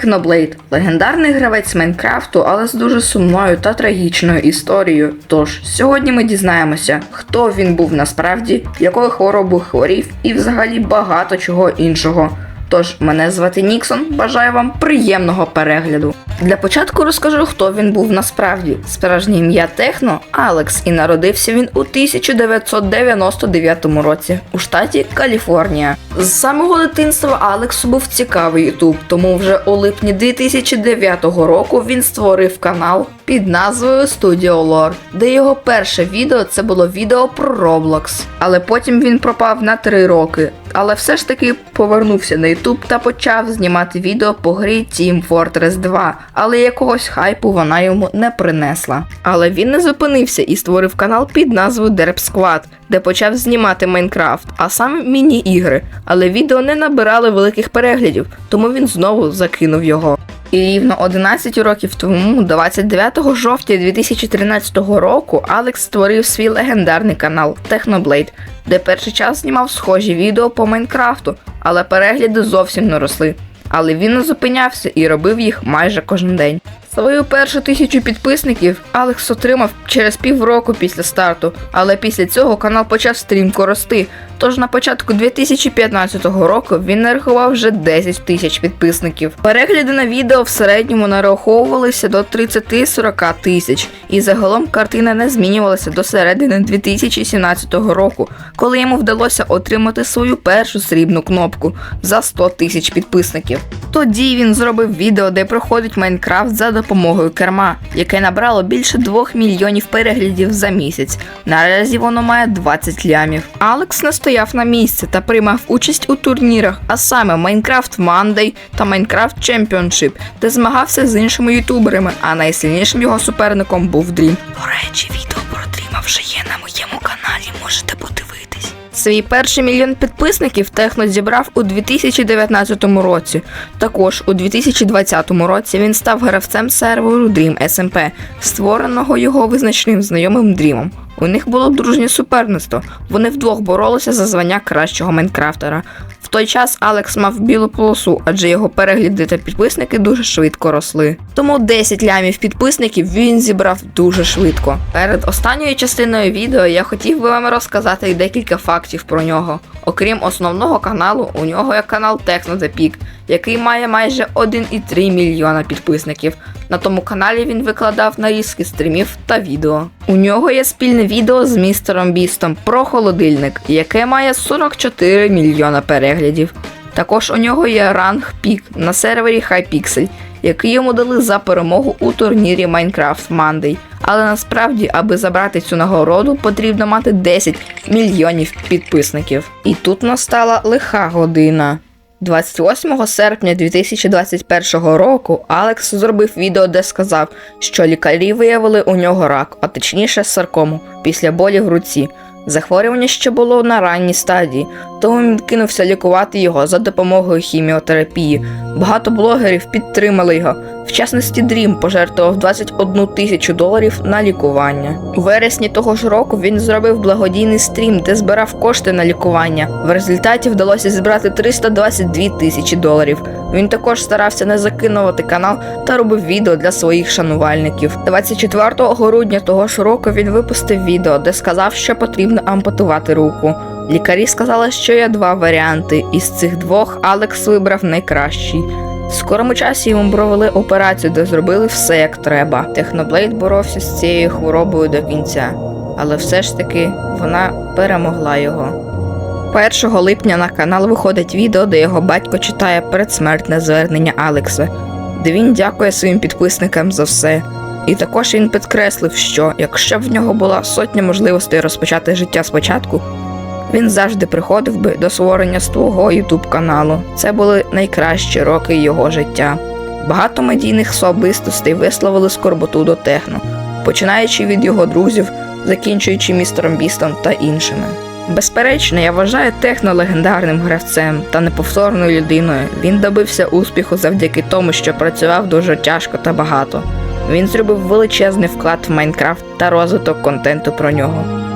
Техноблейд легендарний гравець Майнкрафту, але з дуже сумною та трагічною історією. Тож сьогодні ми дізнаємося, хто він був насправді, якою хворобу хворів і взагалі багато чого іншого. Тож мене звати Ніксон, бажаю вам приємного перегляду. Для початку розкажу, хто він був насправді. Справжнє ім'я Техно Алекс, і народився він у 1999 році у штаті Каліфорнія. З самого дитинства Алексу був цікавий Ютуб, тому вже у липні 2009 року він створив канал під назвою Studio Lore, де його перше відео це було відео про Roblox. Але потім він пропав на 3 роки. Але все ж таки повернувся на YouTube та почав знімати відео по грі Team Fortress 2, але якогось хайпу вона йому не принесла. Але він не зупинився і створив канал під назвою Squad, де почав знімати Майнкрафт, а саме міні-ігри. Але відео не набирали великих переглядів, тому він знову закинув його. І рівно 11 років тому, 29 жовтня 2013 року, Алекс створив свій легендарний канал Technoblade, де перший час знімав схожі відео по Майнкрафту, але перегляди зовсім не росли. Але він не зупинявся і робив їх майже кожен день. Свою першу тисячу підписників Алекс отримав через півроку після старту, але після цього канал почав стрімко рости. Тож на початку 2015 року він нарахував вже 10 тисяч підписників. Перегляди на відео в середньому нараховувалися до 30-40 тисяч, і загалом картина не змінювалася до середини 2017 року, коли йому вдалося отримати свою першу срібну кнопку за 100 тисяч підписників. Тоді він зробив відео, де проходить Майнкрафт за допомогою керма, яке набрало більше 2 мільйонів переглядів за місяць. Наразі воно має 20 лямів. Алекс не стояв на місці та приймав участь у турнірах, а саме Minecraft Monday та Minecraft Championship, де змагався з іншими ютуберами, а найсильнішим його суперником був Dream. До речі, відео про Дріма вже є на моєму каналі, можете. Свій перший мільйон підписників Техно зібрав у 2019 році. Також у 2020 році він став гравцем серверу Dream SMP, створеного його визначним знайомим Дрімом. У них було дружнє суперництво. Вони вдвох боролися за звання кращого Майнкрафтера. В той час Алекс мав білу полосу, адже його перегляди та підписники дуже швидко росли. Тому 10 лямів підписників він зібрав дуже швидко. Перед останньою частиною відео я хотів би вам розказати декілька фактів про нього. Окрім основного каналу, у нього є канал Techno The Peak, який має майже 1,3 мільйона підписників. На тому каналі він викладав нарізки стрімів та відео. У нього є спільне відео з містером Бістом про холодильник, яке має 44 мільйона переглядів. Також у нього є ранг пік на сервері Hypixel, який йому дали за перемогу у турнірі Minecraft Monday. Але насправді, аби забрати цю нагороду, потрібно мати 10 мільйонів підписників. І тут настала лиха година. 28 серпня 2021 року Алекс зробив відео, де сказав, що лікарі виявили у нього рак, а точніше саркому, після болі в руці. Захворювання ще було на ранній стадії, тому він кинувся лікувати його за допомогою хіміотерапії. Багато блогерів підтримали його. В частності Дрім пожертвував 21 тисячу доларів на лікування. У вересні того ж року він зробив благодійний стрім, де збирав кошти на лікування. В результаті вдалося зібрати 322 тисячі доларів. Він також старався не закинувати канал та робив відео для своїх шанувальників. 24 грудня того ж року він випустив відео, де сказав, що потрібно ампутувати руку. Лікарі сказали, що є два варіанти, із цих двох Алекс вибрав найкращий. В скорому часі йому провели операцію, де зробили все як треба. Техноблейд боровся з цією хворобою до кінця, але все ж таки вона перемогла його. 1 липня на канал виходить відео, де його батько читає передсмертне звернення Алекса, де він дякує своїм підписникам за все. І також він підкреслив, що якщо б в нього була сотня можливостей розпочати життя спочатку, він завжди приходив би до створення свого ютуб каналу. Це були найкращі роки його життя. Багато медійних особистостей висловили скорботу до техно, починаючи від його друзів, закінчуючи містером Бістом та іншими. Безперечно, я вважаю техно легендарним гравцем та неповторною людиною. Він добився успіху завдяки тому, що працював дуже тяжко та багато. Він зробив величезний вклад в Майнкрафт та розвиток контенту про нього.